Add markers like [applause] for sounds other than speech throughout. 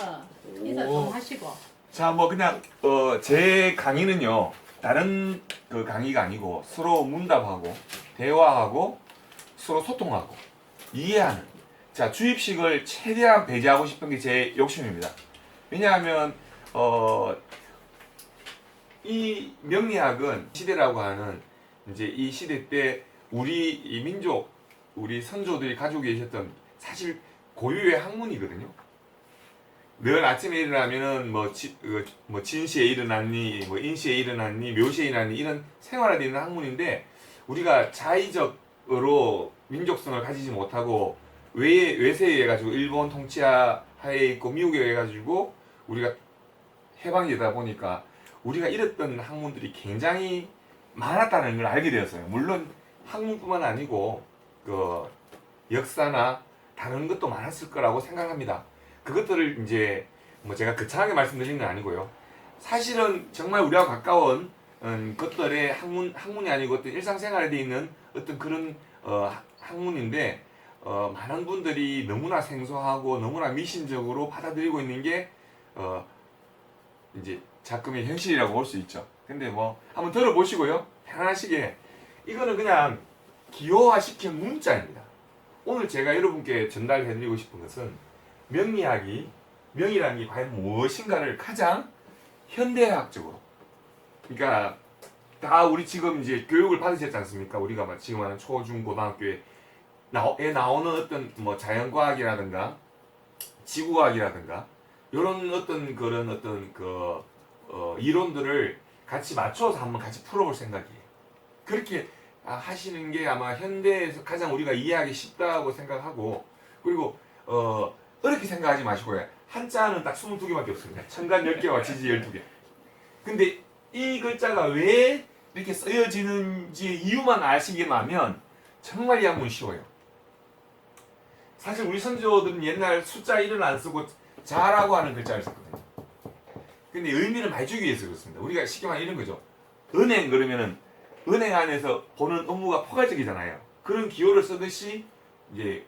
어, 인사 오. 좀 하시고. 자, 뭐 그냥 어, 제 강의는요. 다른 그 강의가 아니고 서로 문답하고 대화하고 서로 소통하고 이해하는 자, 주입식을 최대한 배제하고 싶은 게 제 욕심입니다. 왜냐하면 어, 이 명리학은 시대라고 하는 이제 이 시대 때 우리 이 민족 우리 선조들이 가지고 계셨던 사실 고유의 학문이거든요. 늘 아침에 일어나면은 뭐, 지, 어, 뭐 진시에 일어났니, 뭐 인시에 일어났니, 묘시에 일어났니 이런 생활화되는 학문인데 우리가 자의적으로 민족성을 가지지 못하고 외 외세에 의해 가지고 일본 통치하에 있고 미국에 의해 가지고 우리가 해방이 되다 보니까 우리가 잃었던 학문들이 굉장히 많았다는 걸 알게 되었어요. 물론 학문뿐만 아니고 그 역사나 다른 것도 많았을 거라고 생각합니다. 그것들을 이제 뭐 제가 거창하게 말씀드리는 건 아니고요. 사실은 정말 우리와 가까운 음, 것들의 학문 학문이 아니고 어떤 일상생활에 돼 있는 어떤 그런 어, 학- 학문인데 어, 많은 분들이 너무나 생소하고 너무나 미신적으로 받아들이고 있는 게 어, 이제 작금의 현실이라고 볼 수 있죠. 근데 뭐 한번 들어보시고요. 편안하시게 이거는 그냥 기호화시킨 문자입니다. 오늘 제가 여러분께 전달해드리고 싶은 것은 명리학이 명이라는 게 과연 무엇인가를 가장 현대학적으로 그러니까 다 우리 지금 이제 교육을 받으셨지 않습니까? 우리가 막 지금 하는 초중 고등학교에 나에 나오는 어떤 뭐 자연과학이라든가 지구과학이라든가 이런 어떤 그런 어떤 그 어, 이론들을 같이 맞춰서 한번 같이 풀어볼 생각이에요. 그렇게 아, 하시는 게 아마 현대에서 가장 우리가 이해하기 쉽다고 생각하고 그리고 어, 어렵게 생각하지 마시고요. 한자는 딱 22개밖에 없습니다. 천간 10개와 지지 12개. 근데 이 글자가 왜 이렇게 쓰여지는지 이유만 아시기만 하면 정말 이 학문 쉬워요. 사실 우리 선조들은 옛날 숫자 1은 안 쓰고 자라고 하는 글자를 썼거든요. 근데 의미를 많이 주기 위해서 그렇습니다. 우리가 쉽게 말하면 이런 거죠. 은행 그러면은 은행 안에서 보는 업무가 포괄적이잖아요. 그런 기호를 쓰듯이 이제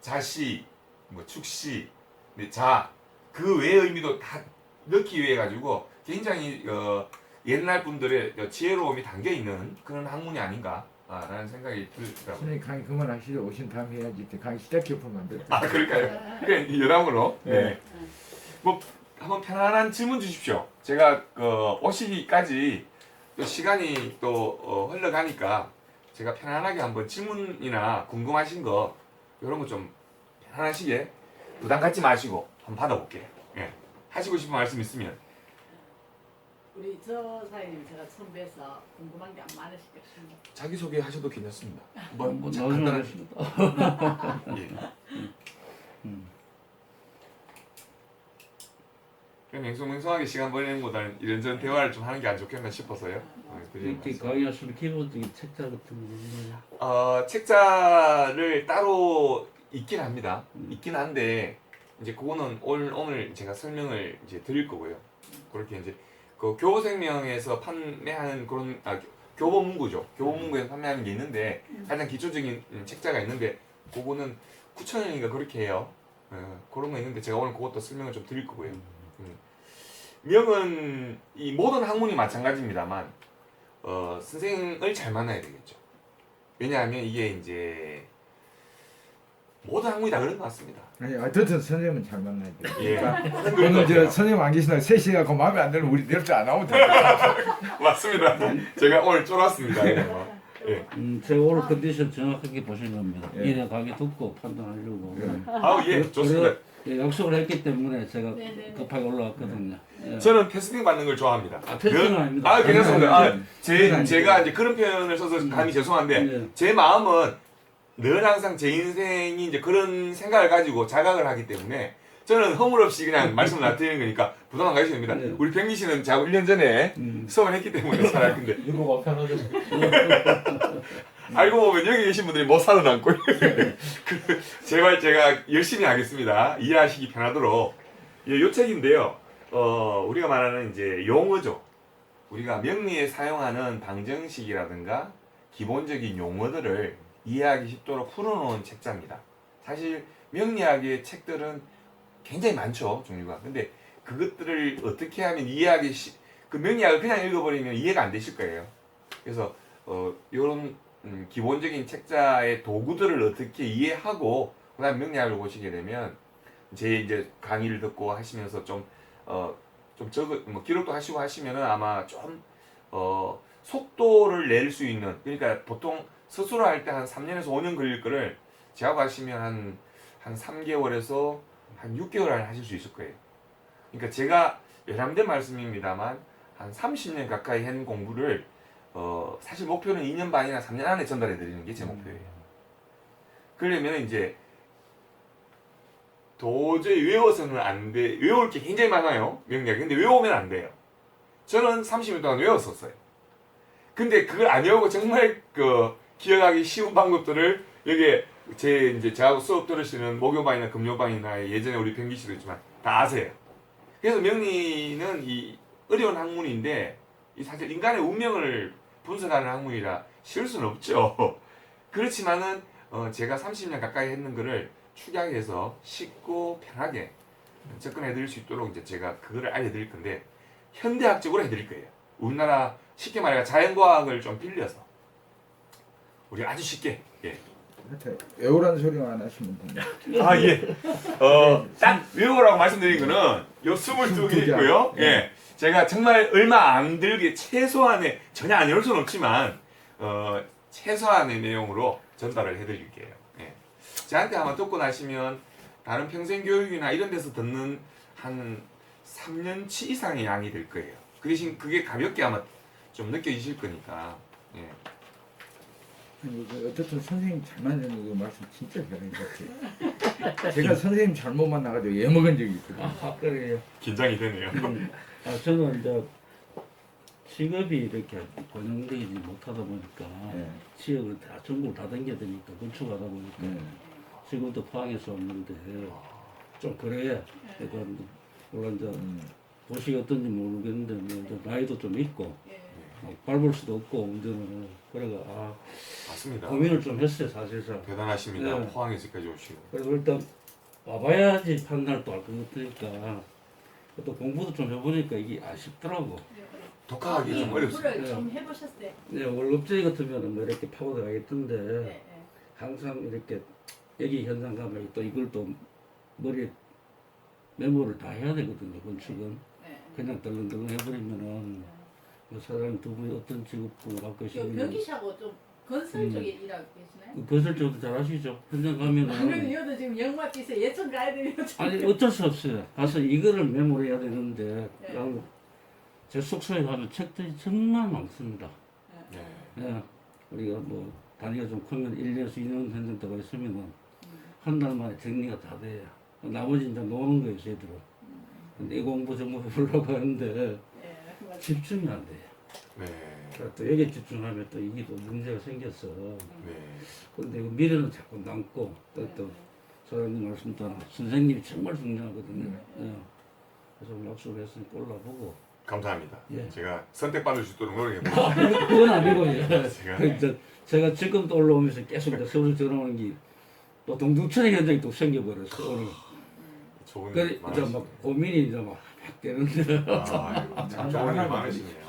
자시, 뭐 축시, 근데 자, 그 외의 의미도 다 넣기 위해 가지고 굉장히 어, 옛날 분들의 지혜로움이 담겨 있는 그런 학문이 아닌가라는 생각이 들더라고요. 선생님 강의 그만하시죠. 오신 다음에 해야지. 강의 시작해 보면 안 돼. 아 그럴까요? 그래 여담으로. 네. 네. 뭐 한번 편안한 질문 주십시오. 제가 그 오시기까지 또 시간이 또 어, 흘러가니까 제가 편안하게 한번 질문이나 궁금하신 거 이런 거 좀 편안하시게 부담 갖지 마시고 한번 받아볼게요. 예. 하시고 싶은 말씀 있으면. 우리 저 사장님 제가 처음 뵈서 궁금한 게 안 많으시겠습니다. 자기 소개 하셔도 괜찮습니다. [laughs] 뭐, 뭐 자, 나오면 간단한 예. 음. 그냥 맹성맹성하게 시간 보내는 것보다는 이런저런 대화를 좀 하는 게 안 좋겠나 싶어서요. 네, 드리는 이렇게 말씀. 강의하시면 기본적인 책자 같은 거 있나요? 어, 책자를 따로 있긴 합니다. 음. 있긴 한데 이제 그거는 오늘 오늘 제가 설명을 이제 드릴 거고요. 그렇게 이제 그 교보생명에서 판매하는 그런 아 교- 교보문고죠. 교보문고에서 판매하는 게 있는데 가장 기초적인 음, 책자가 있는데 그거는 9천 원인가 그렇게 해요. 어, 그런 거 있는데 제가 오늘 그것도 설명을 좀 드릴 거고요. 음. 명은 이 모든 학문이 마찬가지입니다만 어, 선생을 잘 만나야 되겠죠. 왜냐하면 이게 이제 모든 학문이 다 그런 것 같습니다. 아니, 어쨌든 선생님은 잘 만나야 돼. 예. 그러니까 오늘 저 같아요. 선생님 안 계시나 3시가 그 마음에 안 들면 우리 내일 안 나오면 돼. [laughs] 맞습니다. 제가 오늘 쫄았습니다. 예, 뭐. 예. 음, 제가 오늘 컨디션 정확하게 보시는 겁니다. 예. 이래 강의 듣고 판단하려고 예. 아우 예, 좋습니다. 예, 약속을 했기 때문에 제가 네네네. 급하게 올라왔거든요. 예. 저는 테스팅 받는 걸 좋아합니다. 아, 테스팅은 아닙니다. 아, 괜찮습니다. 아, 제 제가. 이제 그런 표현을 써서 감히 죄송한데 예. 제 마음은 늘 항상 제 인생이 이제 그런 생각을 가지고 자각을 하기 때문에 저는 허물 없이 그냥 [laughs] 말씀을 놔드리는 거니까 부담 안 가셔도 됩니다. 네. 우리 백미 씨는 저하고 1년 전에 음. 수업을 했기 때문에 잘 근데 이거 봐 편하게. 알고 보면 여기 계신 분들이 못 살아남고 [laughs] 그 제발 제가 열심히 하겠습니다. 이해하시기 편하도록 예, 요 책인데요. 어, 우리가 말하는 이제 용어죠. 우리가 명리에 사용하는 방정식이라든가 기본적인 용어들을 이해하기 쉽도록 풀어놓은 책자입니다. 사실 명리학의 책들은 굉장히 많죠 종류가. 근데 그것들을 어떻게 하면 이해하기 쉬, 그 명리학을 그냥 읽어버리면 이해가 안 되실 거예요. 그래서 어 이런 음, 기본적인 책자의 도구들을 어떻게 이해하고 그다음 명리학을 보시게 되면 제 이제 강의를 듣고 하시면서 좀 어 좀 적어 뭐 기록도 하시고 하시면은 아마 좀 어 속도를 낼 수 있는 그러니까 보통 스스로 할 때 한 3년에서 5년 걸릴 거를 제하고 하시면 한 한 3개월에서 한 6개월 안에 하실 수 있을 거예요. 그러니까 제가 외람된 말씀입니다만 한 30년 가까이 한 공부를 어 사실 목표는 2년 반이나 3년 안에 전달해 드리는 게 제 목표예요. 그러면 이제 도저히 외워서는 안 돼. 외울 게 굉장히 많아요. 명략. 근데 외우면 안 돼요. 저는 30년 동안 외웠었어요. 근데 그걸 안 외우고 정말 그 기억하기 쉬운 방법들을 여기에 제 이제 저하고 수업 들으시는 목요방이나 금요방이나 예전에 우리 병기 씨도 있지만 다 아세요. 그래서 명리는 이 어려운 학문인데 이 사실 인간의 운명을 분석하는 학문이라 쉬울 수는 없죠. [laughs] 그렇지만은 어 제가 30년 가까이 했는 거를 축약해서 쉽고 편하게 접근해 드릴 수 있도록 이제 제가 그거를 알려 드릴 건데 현대학적으로 해 드릴 거예요. 우리나라 쉽게 말해 자연과학을 좀 빌려서 우리 아주 쉽게 예. 외우라는 소리만 안 하시면 됩니다. 아 예. 어딱 외우라고 말씀드린 거는 요 22개 있고요. 예. 제가 정말 얼마 안 들게 최소한의 전혀 안 외울 수는 없지만 어 최소한의 내용으로 전달을 해드릴게요. 예. 저한테 아마 듣고 나시면 다른 평생 교육이나 이런 데서 듣는 한 3년치 이상의 양이 될 거예요. 그 대신 그게 가볍게 아마 좀 느껴지실 거니까. 예. 아니, 그 어쨌든 선생님 잘 만드는 그 말씀 진짜 잘하는 것 같아요. 제가 선생님 잘못 만나가지고 예먹은 적이 있거든요. 아 그래요. 긴장이 되네요. 음, 아 저는 이제 직업이 이렇게 고정되지 못하다 보니까 네. 지역을 다 전국을 다 다녀야 되니까 건축하다 보니까 네. 지금도 포항에서 왔는데 좀 그래요. 그러니까 물론 이제 음. 도시가 어떤지 모르겠는데 뭐 이제 나이도 좀 있고 예. 뭐 밟을 수도 없고 운전을 그래가 아 맞습니다. 고민을 좀 했어요 사실상. 대단하십니다. 네. 포항에서까지 오시고. 그래서 일단 와봐야지 판단을 또알것 같으니까 또 공부도 좀 해보니까 이게 아쉽더라고. 독학하기 좀 어렵습니다. 공부를 좀 해보셨어요? 네, 월급제이 같으면 뭐 이렇게 파고 들어가겠던데 예, 예. 항상 이렇게 여기 현장 가면 또 이걸 또 머리에 메모를 다 해야 되거든요 건축은 예. 그냥 덜렁덜렁 해버리면은 그 사람 두 분이 어떤 직업군을 갖고 그 계시는지 변기샤고 좀 건설 음. 쪽에 일하고 계시나요? 그 저도 잘 아시죠 현장 안 그래도 가면은 이것도 지금 영마티에서 예천 가야 되는 아니 어쩔 수 없어요 가서 이거를 메모를 해야 되는데 네. 제 숙소에 가면 책들이 정말 많습니다 네. 예, 우리가 뭐 단위가 좀 크면 1년에서 2년 현장 들어가 있으면은 음. 한달 만에 정리가 다 돼요. 나머지 이제 노는 거예요, 쟤들은. 근데 이 공부 전부 해보려고 하는데. 집중이 안 돼요. 네. 그러니까 또 여기에 집중하면 또 이게 또 문제가 생겼어. 네. 근데 그 미래는 자꾸 남고 또, 또 사장님 말씀 따라 선생님이 정말 중요하거든요. 예. 그래서 약속을 했으니 골라보고 감사합니다. 예. 제가 선택받을 수 있도록 노력해보겠습니다. 그건 그건 아니고 예. 제가 그 이제 제가 지금도 올라오면서 계속 이제 서울 들어오는 게또 동두천의 현장이 또 생겨버렸어 오늘. 좋은 그래 일 이제. 막 고민이 이제 막 되는데 아, 참 좋은 일 많으시네요.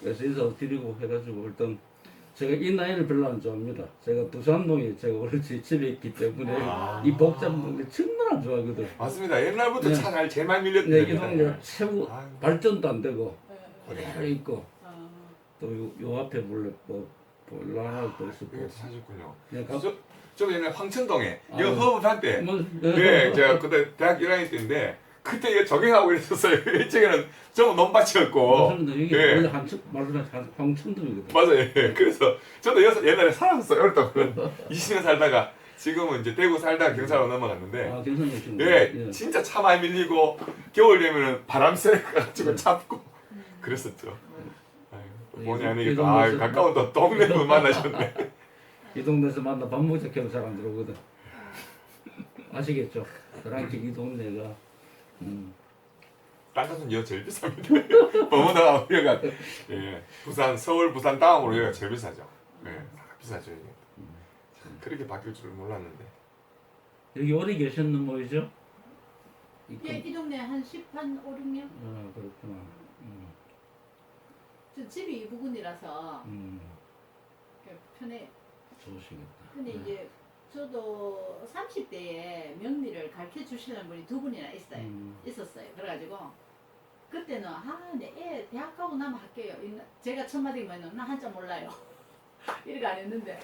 그래서 인사 드리고 해가지고 일단 제가 이 나이를 별로 안 좋아합니다. 제가 두산동에 제가 원래 제 집에 있기 때문에 아. 이 복잡한 동네 정말 안 좋아하거든. 맞습니다. 옛날부터 네. 차잘 제일 많이 근데 이 최고 아유. 발전도 안 되고 예, 예. 그대로 있고 어, 또요 앞에 원래 뭐 하나 또 있었고 이것도 사셨군요. 그냥 가- 저, 저도 옛날 황천동에 아. 이거 허브판 때 뭐, 네, 제가 그때 대학 1학년 때인데 그때 이거 적용하고 그랬었어요. 이쪽에는 전부 논밭이었고 맞습니다. 여기 예. 원래 한천 말로 한 황천동이거든. 맞아요. 예. 그래서 저도 여기서 옛날에 살았었어요. 어렸다 보면 20년 살다가 지금은 이제 대구 살다가 경사로 넘어갔는데 아 경상도 친구. 예, 진짜 차 많이 밀리고 겨울 되면은 바람 쐬가지고 음. 잡고 그랬었죠. 아유, 이- 아니게 이또 아, 가까운 또 동네를 만나셨네. [laughs] 이 동네에서 만나 밥 먹자 해도 잘안 들어오거든. 아시겠죠? 그랑직 이 동네가 음, 딴 곳은 여기 제일 비쌉니다. [laughs] 버무다가 여기가 예, 부산, 서울, 부산 다음으로 여기가 제일 비싸죠. 예, 다 비싸죠 이게. 참 그렇게 바뀔 줄은 몰랐는데. 여기 오래 계셨는 모이죠? 예, 이 동네 한 10, 한 5, 6년? 아 그렇구나. 음, 저 집이 이 부근이라서 음, 편해. 좋으시겠다. 근데 네. 이제 저도 30대에 명리를 가르쳐 주시는 분이 두 분이나 있어요. 음, 있었어요. 그래가지고 그때는 아, 내애 대학 가고 나면 할게요. 이- 제가 첫 마디면 나 한자 몰라요. [laughs] 이렇게 안 했는데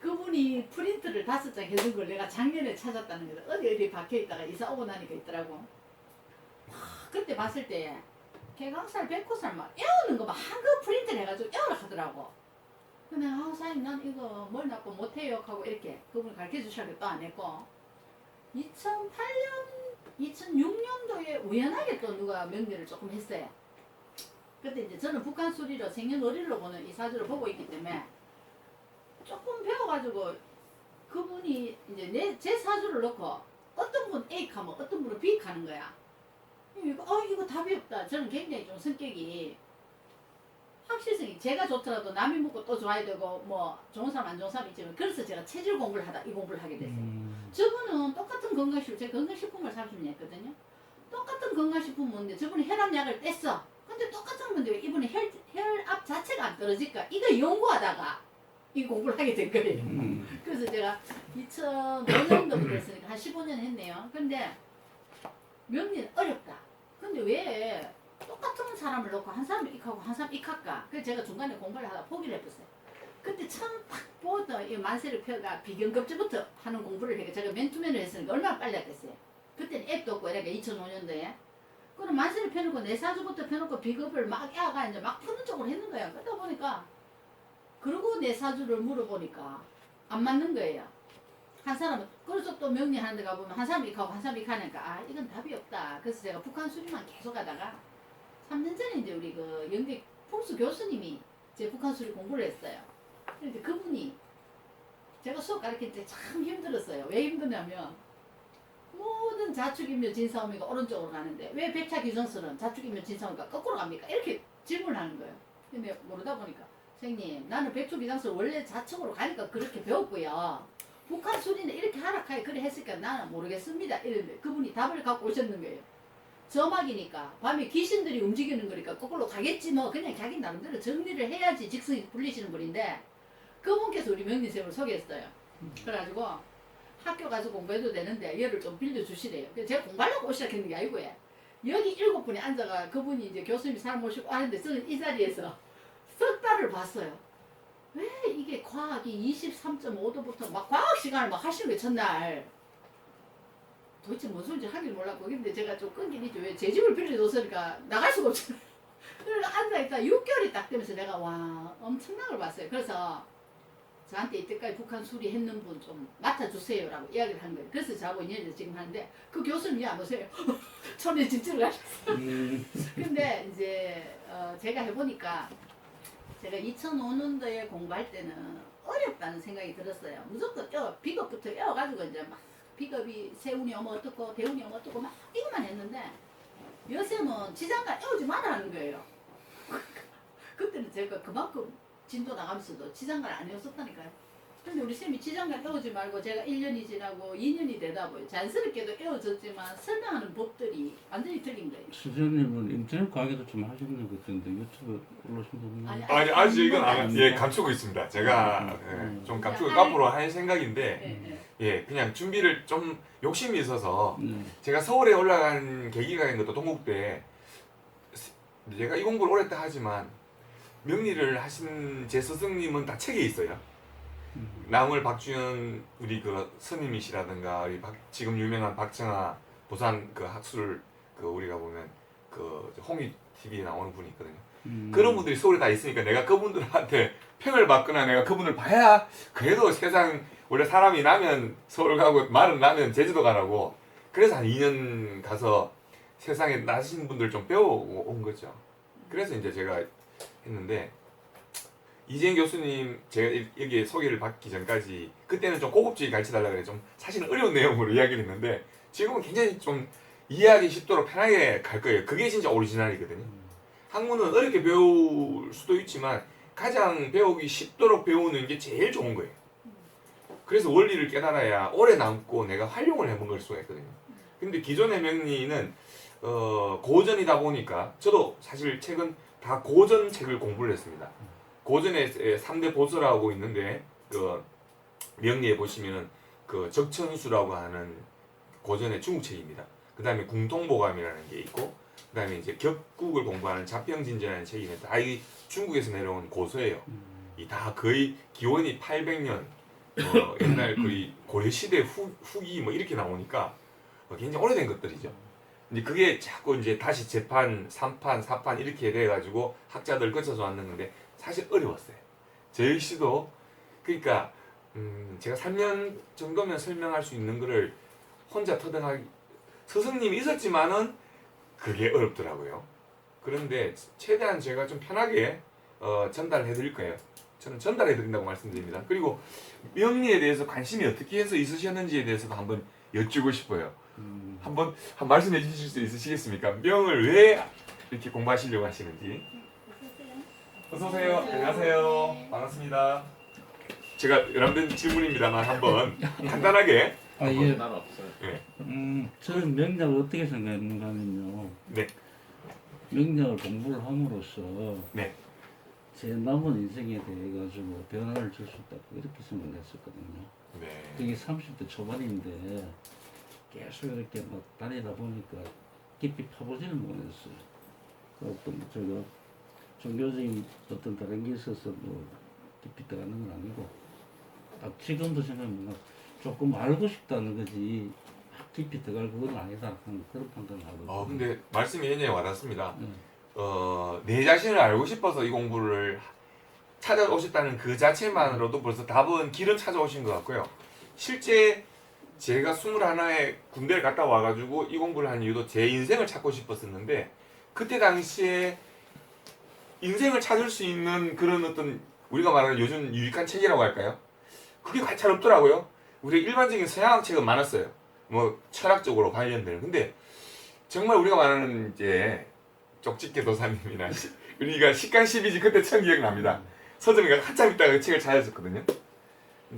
그분이 프린트를 다섯 장 해준 걸 내가 작년에 찾았다는 거죠. 어디 어디 박혀 있다가 이사 오고 나니까 있더라고. 와, 그때 봤을 때 개강살, 백호살 막 에어는 거 막 한글 프린트 해가지고 에어를 하더라고. 근데 아 사장님 난 이거 뭘 낳고 못해요 하고 이렇게 그분 가르쳐 주셔서 또안 했고 2008년 2006년도에 우연하게 또 누가 명리를 조금 했어요. 그때 이제 저는 북한 수리로 생년월일로 보는 이 사주를 보고 있기 때문에 조금 배워가지고 그분이 이제 내 제 사주를 넣고 어떤 분 A 하면 어떤 분은 B 하는 거야. 이거 어 이거 답이 없다. 저는 굉장히 좀 성격이 확실성이 제가 좋더라도 남이 묻고 또 좋아야 되고 뭐 좋은 사람 안 좋은 사람 있지만 그래서 제가 체질 공부를 하다 이 공부를 하게 됐어요. 음, 저분은 똑같은 건강식품, 제가 건강식품을 30년 했거든요. 똑같은 건강식품 먹는데 저분이 혈압약을 뗐어. 근데 똑같은 건데 왜 이분이 혈, 혈압 자체가 안 떨어질까? 이거 연구하다가 이 공부를 하게 된 거예요. 음, 그래서 제가 2005년도부터 했으니까 한 15년 했네요. 근데 명리는 어렵다. 근데 왜 사람을 놓고 한 사람 익하고 한 사람 익할까? 그래서 제가 중간에 공부를 하다 포기를 해봤어요. 그때 처음 딱 보던 이 만세를 펴가 비경급제부터 하는 공부를 해가 제가 맨투맨을 했으니까 얼마나 빨리 했겠어요. 그때는 앱도 없고 이러니까 2005년도에. 그럼 만세를 펴놓고 내 사주부터 펴놓고 비급을 막 애가 이제 막 푸는 쪽으로 했는 거야. 그러다 보니까 그러고 내 사주를 물어보니까 안 맞는 거예요. 한 사람은 그래서 또 명리하는 데 가보면 한 사람 이하고 한 사람 이하니까 아 이건 답이 없다. 그래서 제가 북한 수리만 계속 하다가 3년 전에 이제 우리 그 영대 풍수 교수님이 제 북한 수리 공부를 했어요. 근데 그분이 제가 수업 가르칠 때 참 힘들었어요. 왜 힘드냐면 모든 자축이며 진사오미가 오른쪽으로 가는데 왜 백차 규정설은 자축이며 진사오미가 거꾸로 갑니까? 이렇게 질문하는 거예요. 근데 모르다 보니까 선생님 나는 백초 기장설 원래 좌측으로 가니까 그렇게 배웠고요. 북한 수리는 이렇게 하락하게 그래 했으니까 나는 모르겠습니다. 이랬는데 그분이 답을 갖고 오셨는 거예요. 저막이니까 밤에 귀신들이 움직이는 거니까 거꾸로 가겠지 뭐 그냥 자기 나름대로 정리를 해야지 직성이 풀리시는 분인데 그분께서 우리 명리쌤을 소개했어요. 그래가지고 학교 가서 공부해도 되는데 얘를 좀 빌려주시래요. 제가 공부하려고 오시작했는 게 아니고 요 여기 일곱 분이 앉아가 그분이 이제 교수님이 사람 모시고 하는데 저는 이 자리에서 석 달을 봤어요. 왜 이게 과학이 23.5도부터 막 과학 시간을 막 하시는 거예요, 첫날. 도대체 무슨 소리인지 하길 몰랐고. 근데 제가 좀 끈긴 있죠. 왜제 집을 빌려줬으니까 나갈 수가 없잖아요. [laughs] 그래서 앉아있다 6개월이 딱 되면서 내가 와, 엄청난 걸 봤어요. 그래서 저한테 이때까지 북한 수리했는 분 좀 맡아주세요 라고 이야기를 한 거예요. 그래서 저하고 인연이 지금 하는데 그 교수님이 안 오세요. [laughs] 처음에 집주를 가셨어요. 음, 근데 이제 어 제가 해보니까 제가 2005년도에 공부할 때는 어렵다는 생각이 들었어요. 무조건 여 비겁부터 여가지고 이제 막 비겁이 세운이 오면 어떻고 대운이 오면 어떻고 막 이것만 했는데 요새는 지장간 애우지 말라는 거예요. [laughs] 그때는 제가 그만큼 진도 나가면서도 지장간 안 애웠었다니까요. 근데 우리 쌤이 지장간 애우지 말고 제가 1년이 지나고 2년이 되다 보니 자연스럽게도 애워졌지만 설명하는 법들이 완전히 틀린 거예요. 선생님은 인터넷 강의도 좀 하셨는 것 같은데 유튜브 올라오신 거 보면 아니, 아니 아직 이건 안 음. 예, 감추고 있습니다. 제가 음. 예, 좀 감추고 앞으로 할 생각인데 예, 예. 예 그냥 준비를 좀 욕심이 있어서 음, 제가 서울에 올라간 계기가 있는 것도 동국대 제가 이 공부를 오래 했다 하지만 명리를 하신 제 스승님은 다 책에 있어요. 음. 나물 박주현 우리 그 스님이시라든가 우리 박, 지금 유명한 박정아 부산 그 학술 그 우리가 보면 그 홍익 TV에 나오는 분이 있거든요. 음. 그런 분들이 서울에 다 있으니까 내가 그분들한테 평을 받거나 내가 그분을 봐야 그래도 세상 원래 사람이 나면 서울 가고 말은 나면 제주도 가라고 그래서 한 2년 가서 세상에 나신 분들 좀 배우고 온 거죠. 그래서 이제 제가 했는데 이재인 교수님 제가 여기 소개를 받기 전까지 그때는 좀 고급지게 가르쳐 달라 그래 좀 사실은 어려운 내용으로 이야기를 했는데 지금은 굉장히 좀 이해하기 쉽도록 편하게 갈 거예요. 그게 진짜 오리지널이거든요. 학문은 어렵게 배울 수도 있지만 가장 배우기 쉽도록 배우는 게 제일 좋은 거예요. 그래서 원리를 깨달아야 오래 남고 내가 활용을 해본 걸 수가 있거든요. 근데 기존의 명리는 어, 고전이다 보니까 저도 사실 책은 다 고전 책을 공부를 했습니다. 고전의 3대 보서라고 있는데 그 명리에 보시면은 그 적천수라고 하는 고전의 중국 책입니다. 그 다음에 궁통보감이라는 게 있고 그 다음에 이제 격국을 공부하는 자평진전이라는 책이 있는데 다 이 중국에서 내려온 고서예요. 이 다 거의 기원이 800년 어, [clears throat] 옛날 거의 고려 시대 후, 후기 뭐 이렇게 나오니까 어, 굉장히 오래된 것들이죠. 이제 그게 자꾸 이제 다시 재판, 3판, 4판 이렇게 돼가지고 학자들 거쳐서 왔는 건데 사실 어려웠어요. 저 역시도 그러니까 음, 제가 3년 정도면 설명할 수 있는 거를 혼자 터득하기 스승님이 있었지만은 그게 어렵더라고요. 그런데 최대한 제가 좀 편하게 어, 전달해 드릴 거예요. 저는 전달해 드린다고 말씀드립니다. 그리고 명리에 대해서 관심이 어떻게 해서 있으셨는지에 대해서도 한번 여쭈고 싶어요. 음, 한번 한 말씀해 주실 수 있으시겠습니까? 명을 왜 이렇게 공부하시려고 하시는지. 어서 오세요. 안녕하세요. 반갑습니다. 제가 여러분들 질문입니다만 한번 [laughs] 간단하게 아 예. 난 없어요. 음, 저는 명작을 어떻게 생각했는가 하면요. 네. 명작을 공부를 함으로써 네. 제 남은 인생에 대해 가지고 변화를 줄 수 있다 이렇게 생각했었거든요. 네. 그게 30대 초반인데 계속 이렇게 막 다니다 보니까 깊이 파보지는 못했어요. 그 어떤 저거 종교적인 어떤 다른 게 있어서 뭐 깊이 들어가는 건 아니고 딱 지금도 생각하면 조금 알고 싶다는 거지 막 깊이 들어갈 그건 아니다 그런 판단을 하거든요. 어 근데 말씀이 굉장히 와닿습니다. 네. 어, 내 자신을 알고 싶어서 이 공부를 찾아오셨다는 그 자체만으로도 벌써 답은 길은 찾아오신 것 같고요. 실제 제가 21에 군대를 갔다 와가지고 이 공부를 한 이유도 제 인생을 찾고 싶었었는데 그때 당시에 인생을 찾을 수 있는 그런 어떤 우리가 말하는 요즘 유익한 책이라고 할까요? 그게 잘 없더라고요. 우리 일반적인 서양학 책은 많았어요. 뭐 철학적으로 관련된. 근데 정말 우리가 말하는 이제 쪽집게 도사님이나 시- 우리가 식간 12지 그때 처음 기억납니다. 서점에 한참 있다가 그 책을 찾았었거든요.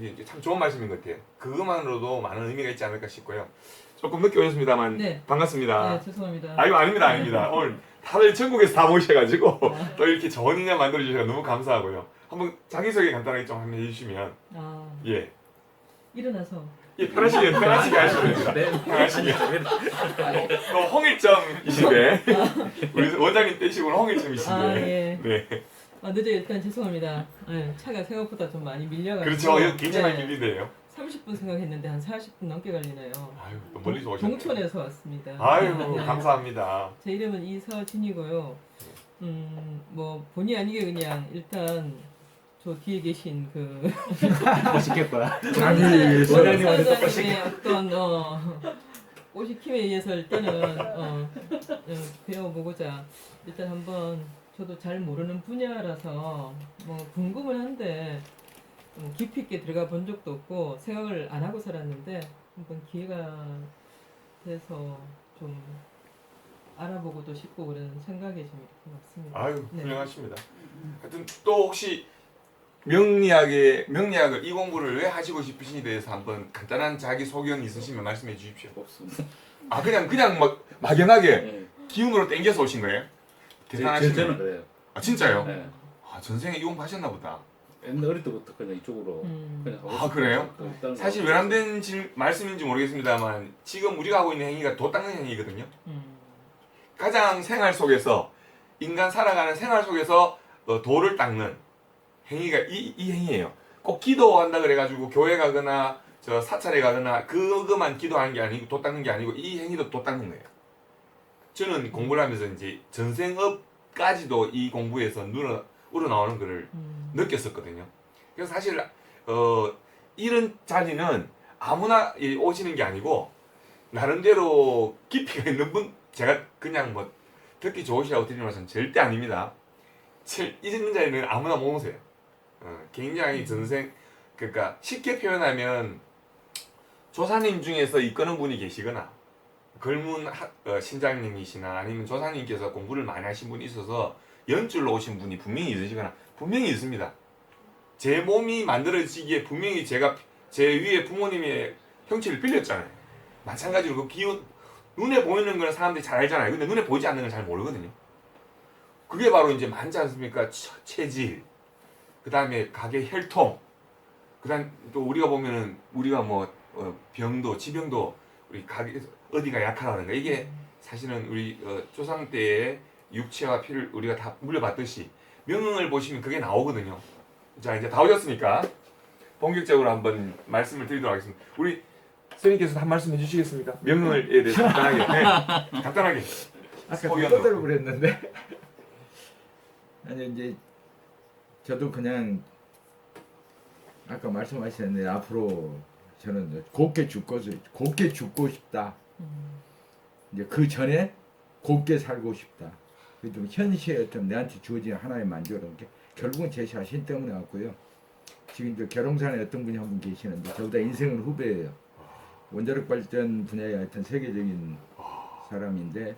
이제 참 좋은 말씀인 것 같아요. 그것만으로도 많은 의미가 있지 않을까 싶고요. 조금 늦게 오셨습니다만 네. 반갑습니다. 네, 죄송합니다. 아이고 아닙니다 아닙니다. 오늘 다들 전국에서 다 모셔가지고 [laughs] 또 이렇게 좋은 인연 만들어 주셔서 너무 감사하고요. 한번 자기소개 간단하게 좀 한번 해주시면 아, 예. 일어나서 예, 편하시게 편하시게 하시면 됩니다. 네. 편하시게. 또 홍일점이신데 우리 원장님 떼시고는 홍일점이신데. 아, 예. 네. 아, 늦어 일단 죄송합니다. 네, 차가 생각보다 좀 많이 밀려가지고 그렇죠. 이거 굉장히 네, 밀리네요. 30분 생각했는데 한 40분 넘게 걸리네요. 아유, 또 멀리서 오셨네. 동촌에서 왔습니다. 아유, 네. 감사합니다. 제 이름은 이서진이고요. 음, 뭐 본의 아니게 그냥 일단 저 뒤에 계신 그 [laughs] 멋있겠다. 아니, 원장님한테 똑같이. 사장님의 어떤 어, 오시킴에 의해서 일단은 어, 어, 배워보고자 일단 한번 저도 잘 모르는 분야라서 뭐 궁금은 한데 음, 깊이 있게 들어가 본 적도 없고 생각을 안 하고 살았는데 한번 기회가 돼서 좀 알아보고도 싶고 그런 생각이 좀 이렇게 왔습니다. 아유, 네. 훌륭하십니다. 하여튼 또 혹시 명리학의 명리학을 이 공부를 왜 하시고 싶으신지 대해서 한번 간단한 자기 소견 있으시면 말씀해 주십시오. 없습니다. 아 그냥 그냥 막 막연하게 네. 기운으로 땡겨서 오신 거예요? 제, 대단하시네요. 저는 그래요. 아 진짜요? 네. 아 전생에 이 공부 하셨나 보다. 옛날 어릴 때부터 그냥 이쪽으로 음. 그냥 하고 아, 싶어요. 그래요? 그 다른 거 사실. 외람된 질, 말씀인지 모르겠습니다만 지금 우리가 하고 있는 행위가 도 닦는 행위거든요. 음. 가장 생활 속에서 인간 살아가는 생활 속에서 어, 도를 닦는 행위가 이, 이 행위예요. 꼭 기도한다 그래가지고 교회 가거나 저 사찰에 가거나 그것만 기도하는 게 아니고 도 닦는 게 아니고 이 행위도 도 닦는 거예요. 저는 공부를 하면서 이제 전생업까지도 이 공부에서 눈어 우러나오는 거를 음. 느꼈었거든요. 그래서 사실 어 이런 자리는 아무나 이 오시는 게 아니고 나름대로 깊이가 있는 분 제가 그냥 뭐 듣기 좋으시라고 드리는 말씀 절대 아닙니다. 칠- 이런 자리는 아무나 못 오세요. 어, 굉장히 전생 그러니까 쉽게 표현하면 조사님 중에서 이끄는 분이 계시거나 걸문 하- 어, 신장님이시나 아니면 조사님께서 공부를 많이 하신 분이 있어서 연줄로 오신 분이 분명히 있으시거나 분명히 있습니다. 제 몸이 만들어지기에 분명히 제가 제 위에 부모님의 형체를 빌렸잖아요. 마찬가지로 그 기운 눈에 보이는 거는 사람들이 잘 알잖아요. 근데 눈에 보이지 않는 건 잘 모르거든요. 그게 바로 이제 많지 않습니까? 처- 체질, 그 다음에 가게 혈통, 그 다음 또 우리가 보면은 우리가 뭐 어, 병도, 지병도 우리 가게 어디가 약하다는가 이게 사실은 우리 어, 조상 때의 육체와 피를 우리가 다 물려봤듯이 명을 보시면 그게 나오거든요. 자 이제 다 오셨으니까 본격적으로 한번 말씀을 드리도록 하겠습니다. 우리 선생님께서 한 말씀 해주시겠습니까? 명령에 대해서 간단하게, 네, 간단하게. 아까. 그거대로 그랬는데 아니 이제 저도 그냥 아까 말씀하셨는데 앞으로 저는 곱게 죽고 곱게 죽고 싶다. 이제 그 전에 곱게 살고 싶다. 그좀 현실에 어떤 내한테 주어진 하나의 만족은 게 결국은 제 자신 때문에 왔고요. 지금 이제 결혼산에 어떤 분이 한 분 계시는데 저보다 인생은 후배예요. 원자력 발전 분야의 하여튼 세계적인 사람인데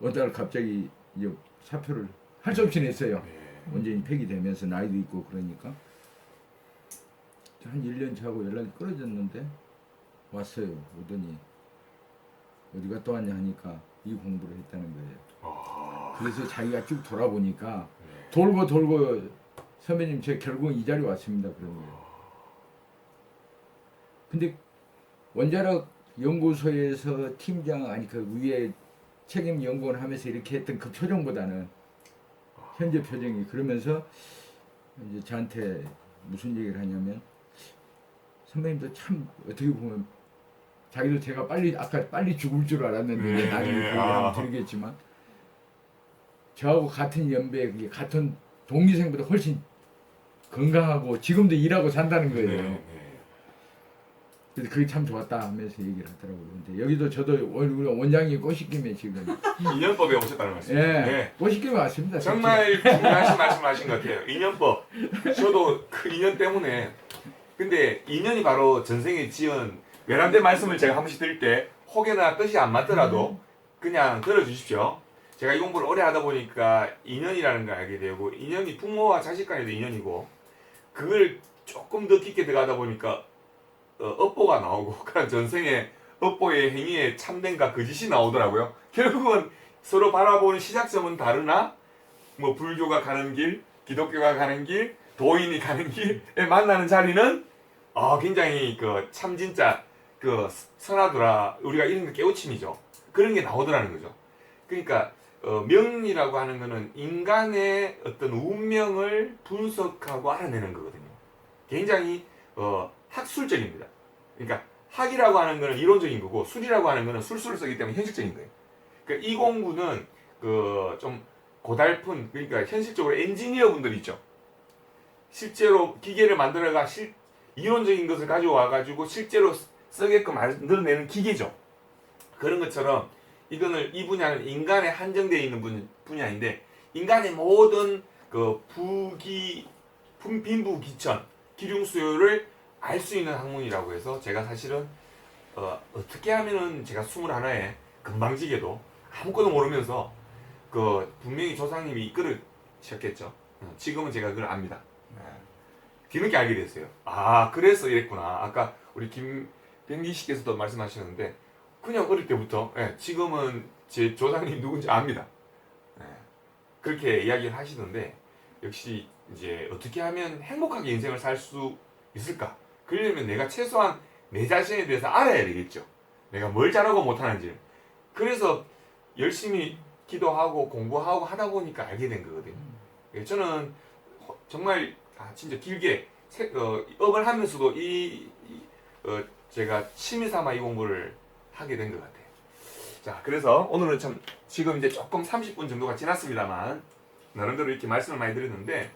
어느 날 갑자기 이제 사표를 할 수 없이 냈어요. 원전이 폐기되면서 나이도 있고 그러니까 한 1년 차고 연락이 끊어졌는데 왔어요. 오더니 어디 갔다 왔냐 하니까 이 공부를 했다는 거예요. 그래서 자기가 쭉 돌아보니까 돌고 돌고 선배님 저 결국 이 자리 왔습니다 그런 거예요. 근데 원자력 연구소에서 팀장 아니 그 위에 책임 연구원 하면서 이렇게 했던 그 표정보다는 현재 표정이 그러면서 이제 저한테 무슨 얘기를 하냐면 선배님도 참 어떻게 보면 자기도 제가 빨리 아까 빨리 죽을 줄 알았는데 네, 나중에 네, 아. 드리겠지만 저하고 같은 연배 같은 동기생보다 훨씬 건강하고 지금도 일하고 산다는 거예요. 네. 그래서 그게 참 좋았다 하면서 얘기를 하더라고요. 근데 여기도 저도 원- 우리 원장이 꼬시김에 지금 인연법에 오셨다는 말씀. 예 네. 꼬시김에 왔습니다. 정말 중요하신 말씀 하신 것 같아요. 인연법. 저도 그 인연 때문에. 근데 인연이 바로 전생에 지은 외람된 말씀을 제가 한 번씩 드릴 때 혹여나 뜻이 안 맞더라도 그냥 들어주십시오. 제가 이 공부를 오래 하다 보니까 인연이라는 걸 알게 되고 인연이 부모와 자식 간에도 인연이고 그걸 조금 더 깊게 들어가다 보니까 어, 업보가 나오고 [laughs] 그런 전생에 업보의 행위에 참된과 거짓이 나오더라고요. 결국은 서로 바라보는 시작점은 다르나 뭐 불교가 가는 길, 기독교가 가는 길, 도인이 가는 길에 만나는 자리는 아 굉장히 그 참 진짜 그 선하더라 우리가 이런 게 깨우침이죠. 그런 게 나오더라는 거죠. 그러니까 어, 명이라고 하는 거는 인간의 어떤 운명을 분석하고 알아내는 거거든요. 굉장히 어, 학술적입니다. 그러니까 학이라고 하는 거는 이론적인 거고 술이라고 하는 거는 술술을 쓰기 때문에 현실적인 거예요. 그러니까 이 공부는 그 좀 고달픈 그러니까 현실적으로 엔지니어 분들 있죠. 실제로 기계를 만들어가 실, 이론적인 것을 가져와 가지고 실제로 쓰- 쓰게끔 만들어내는 기계죠. 그런 것처럼 이거는 이 분야는 인간에 한정되어 있는 분, 분야인데 인간의 모든 그 부기 분- 빈부 기천 기륭 수요를 알 수 있는 학문이라고 해서 제가 사실은 어, 어떻게 하면은 제가 21에 금방지게도 아무것도 모르면서 그 분명히 조상님이 이끌으셨겠죠. 어, 지금은 제가 그걸 압니다. 네. 뒤늦게 알게 됐어요. 아 그래서 이랬구나. 아까 우리 김병기 씨께서도 말씀하셨는데 그냥 어릴 때부터 예, 지금은 제 조상님 누군지 압니다. 예, 그렇게 이야기를 하시던데 역시 이제 어떻게 하면 행복하게 인생을 살 수 있을까? 그러려면 내가 최소한 내 자신에 대해서 알아야 되겠죠. 내가 뭘 잘하고 못하는지. 그래서 열심히 기도하고 공부하고 하다 보니까 알게 된 거거든요. 예, 저는 허- 정말 아, 진짜 길게 세- 어, 업을 하면서도 이, 이, 어, 제가 취미 삼아 이 공부를 하게 된 것 같아요. 자, 그래서 오늘은 참 지금 이제 조금 30분 정도가 지났습니다만 나름대로 이렇게 말씀을 많이 드렸는데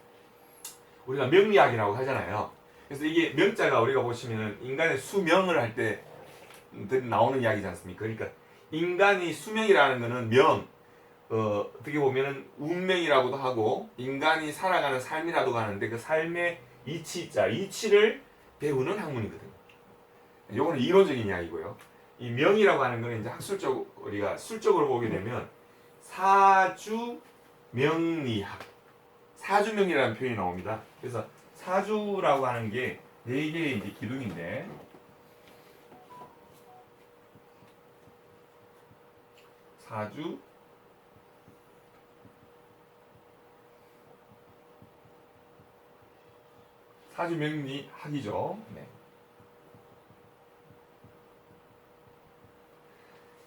우리가 명리학이라고 하잖아요. 그래서 이게 명자가 우리가 보시면은 인간의 수명을 할 때 나오는 이야기지 않습니까? 그러니까 인간이 수명이라는 거는 명, 어, 어떻게 보면은 운명이라고도 하고 인간이 살아가는 삶이라도 하는데 그 삶의 이치자, 이치를 배우는 학문이거든요. 요거는 이론적인 이야기고요. 이 명이라고 하는 거는 이제 학술적 우리가 술적으로 보게 되면 사주 명리학, 사주명이라는 표현이 나옵니다. 그래서 사주라고 하는 게 네 개의 이제 기둥인데 사주 사주 명리 학이죠. 네.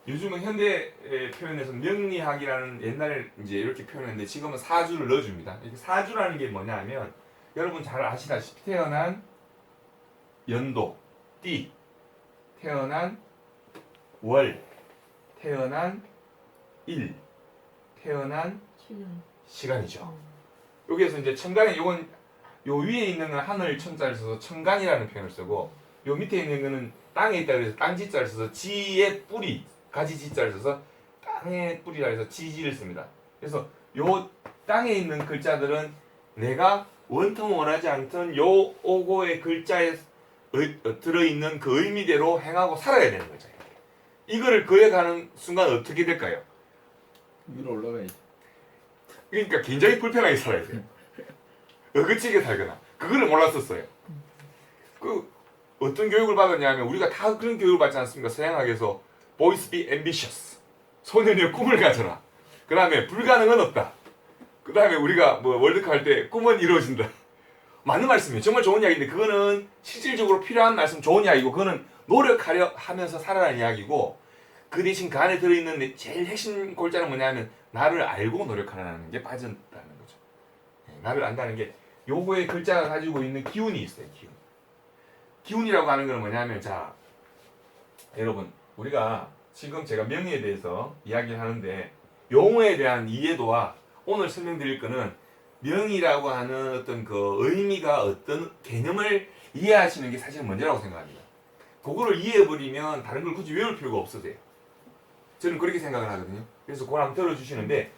요즘은 현대 의 표현에서 명리학이라는 옛날에 이제 이렇게 표현했는데 지금은 사주를 넣어줍니다. 이렇게 사주라는 게 뭐냐면 여러분 잘 아시다시피 태어난 연도, 띠, 태어난 월, 태어난 일, 태어난 7년. 시간이죠. 여기에서 이제 천간에 요건 요 위에 있는 건 하늘 천자를 써서 천간이라는 표현을 쓰고 요 밑에 있는 거는 땅에 있다 그래서 땅지자를 써서 지의 뿌리 가지 지자를 써서 땅의 뿌리라 해서 지지를 씁니다. 그래서 요 땅에 있는 글자들은 내가 원통 원하지 않던 요 오고의 글자에 들어있는 그 의미대로 행하고 살아야 되는 거죠. 이거를 그해가는 순간 어떻게 될까요? 위로 올라가야지. 그러니까 굉장히 불편하게 살아야 돼요. 어그치게 살거나 그거를 몰랐었어요. 그 어떤 교육을 받았냐면 우리가 다 그런 교육을 받지 않습니까? 서양학에서 boys be ambitious 소년의 꿈을 가져라. 그 다음에 불가능은 없다. 그 다음에 우리가 뭐 월드컵 할 때 꿈은 이루어진다. 맞는 말씀이에요. 정말 좋은 이야기인데 그거는 실질적으로 필요한 말씀 좋은 이야기고 그거는 노력하려 하면서 살아라는 이야기고 그 대신 그 안에 들어있는 제일 핵심 골자는 뭐냐면 나를 알고 노력하라는 게 빠졌다는 거죠. 예, 나를 안다는 게 요거의 글자가 가지고 있는 기운이 있어요. 기운. 기운이라고 하는 건 뭐냐면 자 여러분 우리가 지금 제가 명예에 대해서 이야기를 하는데 용어에 대한 이해도와 오늘 설명드릴 거는 명이라고 하는 어떤 그 의미가 어떤 개념을 이해하시는 게 사실 먼저라고 생각합니다. 그거를 이해해버리면 다른 걸 굳이 외울 필요가 없어져요. 저는 그렇게 생각을 하거든요. 그래서 그걸 한번 들어주시는데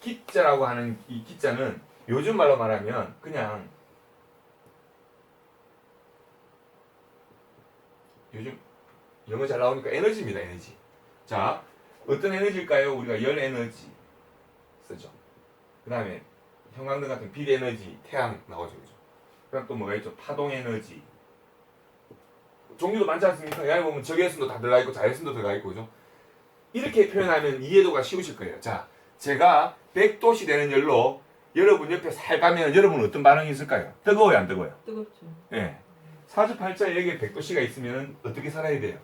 기자라고 하는 이 기자는 요즘 말로 말하면 그냥 요즘 영어 잘 나오니까 에너지입니다. 에너지. 자 어떤 에너지일까요? 우리가 열 에너지 쓰죠. 그 다음에 형광등 같은 빛 에너지, 태양 나오죠. 그죠? 그다음 또 뭐가 있죠? 파동 에너지. 종류도 많지 않습니까? 여기 보면 적외선도 다 들어가 있고 자외선도 들어가 있고 그죠? 이렇게 표현하면 이해도가 쉬우실 거예요. 자, 제가 100도씨 되는 열로 여러분 옆에 살 가면 여러분 어떤 반응이 있을까요? 뜨거워요, 안 뜨거워요? 뜨겁죠. 예. 사주팔자에 여기에 100도씨가 있으면 어떻게 살아야 돼요?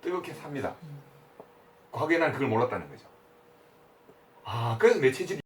뜨겁게 삽니다. 과거에 난 그걸 몰랐다는 거죠. 아, 그래서 내 체질이